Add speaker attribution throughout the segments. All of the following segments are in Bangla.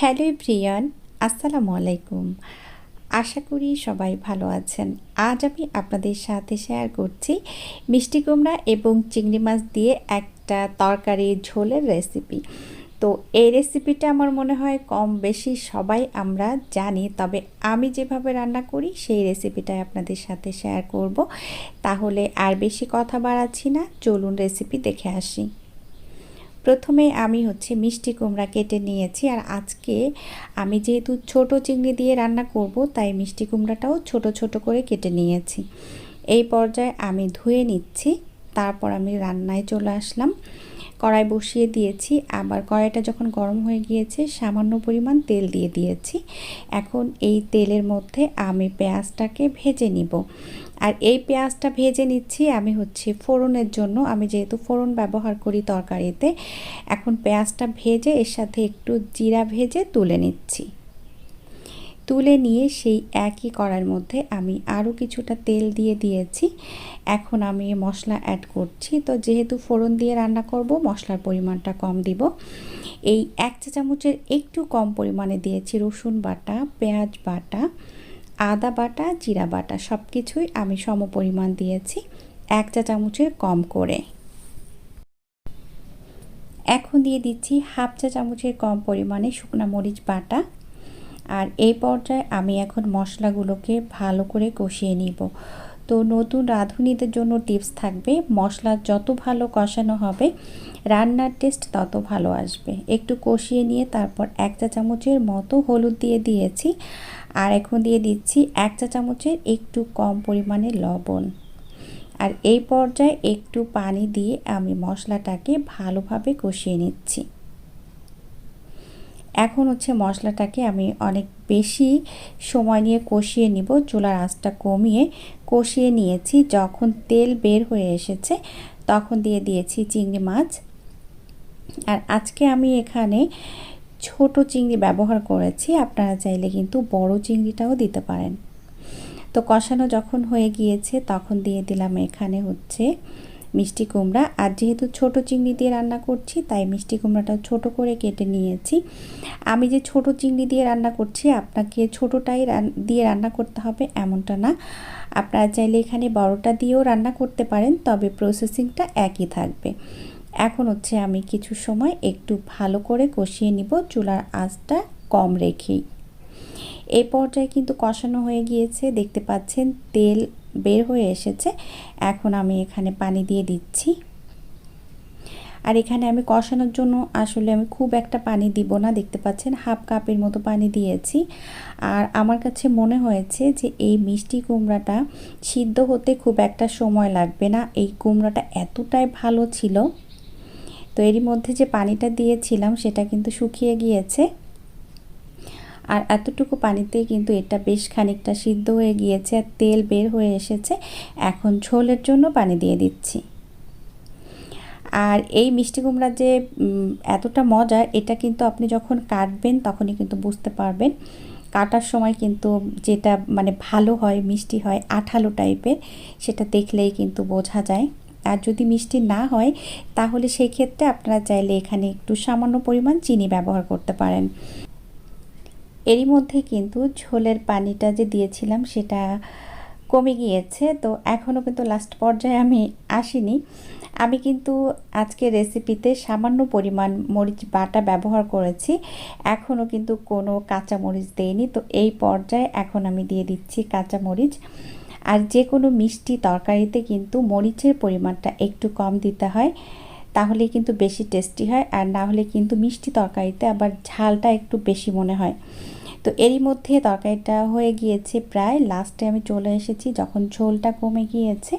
Speaker 1: হ্যালো প্রিয়ান আসসালামু আলাইকুম। আশা করি সবাই ভালো আছেন। আজ আমি আপনাদের সাথে শেয়ার করছি মিষ্টি কুমড়া এবং চিংড়ি মাছ দিয়ে একটা তরকারি ঝোলের রেসিপি তো এই রেসিপিটা আমার মনে হয় কম বেশি সবাই আমরা জানি, তবে আমি যেভাবে রান্না করি সেই রেসিপিটাই আপনাদের সাথে শেয়ার করব। তাহলে আর বেশি কথা বাড়াচ্ছি না, চলুন রেসিপি দেখে আসি। প্রথমে আমি হচ্ছে মিষ্টি কুমড়া কেটে নিয়েছি, আর আজকে আমি যেহেতু ছোট চিংড়ি দিয়ে রান্না করব, তাই মিষ্টি কুমড়াটাও ছোট ছোট করে কেটে নিয়েছি। এই পর্যায়ে আমি ধুয়ে নিচ্ছি, তারপর আমি রান্নায় চলে আসলাম। কড়াই বসিয়ে দিয়েছি। আবার কড়াইটা যখন গরম হয়ে গিয়েছে, সামান্য পরিমাণ তেল দিয়ে দিয়েছি। এখন এই তেলের মধ্যে আমি পেঁয়াজটাকে ভেজে নিব। আর এই পেঁয়াজটা ভেজে নিচ্ছি আমি হচ্ছে ফোড়নের জন্য। আমি যেহেতু ফোড়ন ব্যবহার করি তরকারিতে, এখন পেঁয়াজটা ভেজে এর সাথে একটু জিরা ভেজে তুলে নিচ্ছি। তুলে নিয়ে সেই একই কড়ার মধ্যে আমি আরও কিছুটা তেল দিয়ে দিয়েছি। এখন আমি মশলা অ্যাড করছি। তো যেহেতু ফোড়ন দিয়ে রান্না করব, মশলার পরিমাণটা কম দিব। এই এক চা চামচের একটু কম পরিমাণে দিয়েছি রসুন বাটা, পেঁয়াজ বাটা, আদা বাটা, জিরা বাটা সব কিছুই আমি সম পরিমাণ দিয়েছি এক চা চামচের কম করে। এখন দিয়ে দিচ্ছি হাফ চা চামচের কম পরিমাণে শুকনা মরিচ বাটা আর এই পর্যায়ে আমি এখন মশলাগুলোকে ভালো করে কষিয়ে নিব। তো নতুন রাঁধুনিদের জন্য টিপস থাকবে, মশলা যত ভালো কষানো হবে, রান্নার টেস্ট তত ভালো আসবে। একটু কষিয়ে নিয়ে তারপর এক চা চামচের মতো হলুদ দিয়ে দিয়েছি। আর এখন দিয়ে দিচ্ছি এক চা চামচের একটু কম পরিমাণে লবণ। আর এই পর্যায়ে একটু পানি দিয়ে আমি মশলাটাকে ভালোভাবে কষিয়ে নিচ্ছি। এখন হচ্ছে মশলাটাকে আমি অনেক বেশি সময় নিয়ে কষিয়ে নিব। চুলার আঁচটা কমিয়ে কষিয়ে নিয়েছি। যখন তেল বের হয়ে এসেছে, তখন দিয়ে দিয়েছি চিংড়ি মাছ। আর আজকে আমি এখানে ছোট চিংড়ি ব্যবহার করেছি। আপনারা চাইলে কিন্তু বড় চিংড়িটাও দিতে পারেন। তো কষানো যখন হয়ে গিয়েছে, তখন দিয়ে দিলাম এখানে হচ্ছে মিষ্টি কুমড়া। আর যেহেতু ছোট চিংড়ি দিয়ে রান্না করছি, তাই মিষ্টি কুমড়াটা ছোট করে কেটে নিয়েছি। আমি যে ছোট চিংড়ি দিয়ে রান্না করছি, আপনাকে ছোটোটাই দিয়ে রান্না করতে হবে এমনটা না। আপনারা চাইলে এখানে বড়টা দিয়েও রান্না করতে পারেন, তবে প্রসেসিংটা একই থাকবে। এখন হচ্ছে আমি কিছু সময় একটু ভালো করে কষিয়ে নিব, চুলার আঁচটা কম রেখেই। এই পর্যায়ে কিন্তু কষানো হয়ে গিয়েছে, দেখতে পাচ্ছেন তেল বের হয়ে এসেছে। এখন আমি এখানে পানি দিয়ে দিচ্ছি। আর এখানে আমি কষানোর জন্য আসলে আমি খুব একটা পানি দিব না, দেখতে পাচ্ছেন? হাফ কাপের মতো পানি দিয়েছি। আর আমার কাছে মনে হয়েছে যে এই মিষ্টি কুমড়াটা সিদ্ধ হতে খুব একটা সময় লাগবে না। এই কুমড়াটা এতটাই ভালো ছিল। তো এরই মধ্যে যে পানিটা দিয়েছিলাম, সেটা কিন্তু শুকিয়ে গিয়েছে। আর এতটুকু পানিতেই কিন্তু এটা বেশ খানিকটা সিদ্ধ হয়ে গিয়েছে আর তেল বের হয়ে এসেছে। এখন ঝোলের জন্য পানি দিয়ে দিচ্ছি। আর এই মিষ্টি কুমড়া যে এতটা মজা, এটা কিন্তু আপনি যখন কাটবেন তখনই কিন্তু বুঝতে পারবেন। কাটার সময় কিন্তু যেটা মানে ভালো হয়, মিষ্টি হয়, আঠালো টাইপের, সেটা দেখলেই কিন্তু বোঝা যায়। আর যদি মিষ্টি না হয়, তাহলে সেই ক্ষেত্রে আপনারা চাইলে এখানে একটু সামান্য পরিমাণ চিনি ব্যবহার করতে পারেন। এরই মধ্যে কিন্তু ঝোলের পানিটা যে দিয়েছিলাম সেটা কমে গিয়েছে। তো এখনও কিন্তু লাস্ট পর্যায়ে আমি আসিনি। আমি কিন্তু আজকে রেসিপিতে সামান্য পরিমাণ মরিচ বাটা ব্যবহার করেছি। এখনও কিন্তু কোনো কাঁচা মরিচ দেইনি। তো এই পর্যায়ে এখন আমি দিয়ে দিচ্ছি কাঁচা মরিচ আর যে কোনো মিষ্টি তরকারিতে কিন্তু মরিচের পরিমাণটা একটু কম দিতে হয়। তাহলে কিন্তু বেশি টেস্টি হয়। আর না হলে কিন্তু মিষ্টি তরকারিতে আবার ঝালটা একটু বেশি মনে হয়। তো এরই মধ্যে তরকারিটা হয়ে গিয়েছে প্রায়। লাস্টে আমি চলে এসেছি, যখন ঝোলটা কমে গিয়েছে,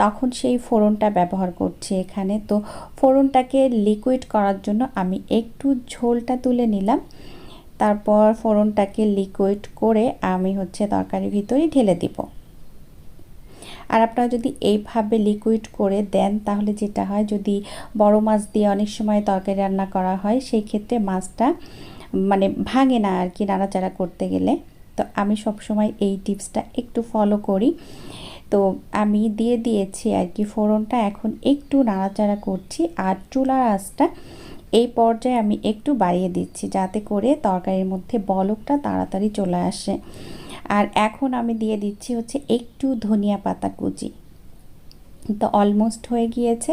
Speaker 1: তখন সেই ফোড়নটা ব্যবহার করছি এখানে। তো ফোড়নটাকে লিকুইড করার জন্য আমি একটু ঝোলটা তুলে নিলাম। তারপর ফোড়নটাকে লিকুইড করে আমি হচ্ছে তরকারির ভিতরেই ঢেলে দিব। আর আপনারা যদি এইভাবে লিকুইড করে দেন, তাহলে যেটা হয়, যদি বড় মাছ দিয়ে অনেক সময় তরকারি রান্না করা হয়, সেই ক্ষেত্রে মাছটা মানে ভাঙে না আর কি নাড়াচাড়া করতে গেলে। তো আমি সব সময় এই টিপসটা একটু ফলো করি। তো আমি দিয়ে দিয়েছি আর কি ফোড়নটা, এখন একটু নাড়াচাড়া করছি আর চুলার আঁচটা এই পর্যায়ে আমি একটু বাড়িয়ে দিচ্ছি যাতে করে তরকারির মধ্যে বলকটা তাড়াতাড়ি চলে আসে। আর এখন আমি দিয়ে দিচ্ছি হচ্ছে একটু ধনিয়া পাতা কুচি। তো অলমোস্ট হয়ে গিয়েছে।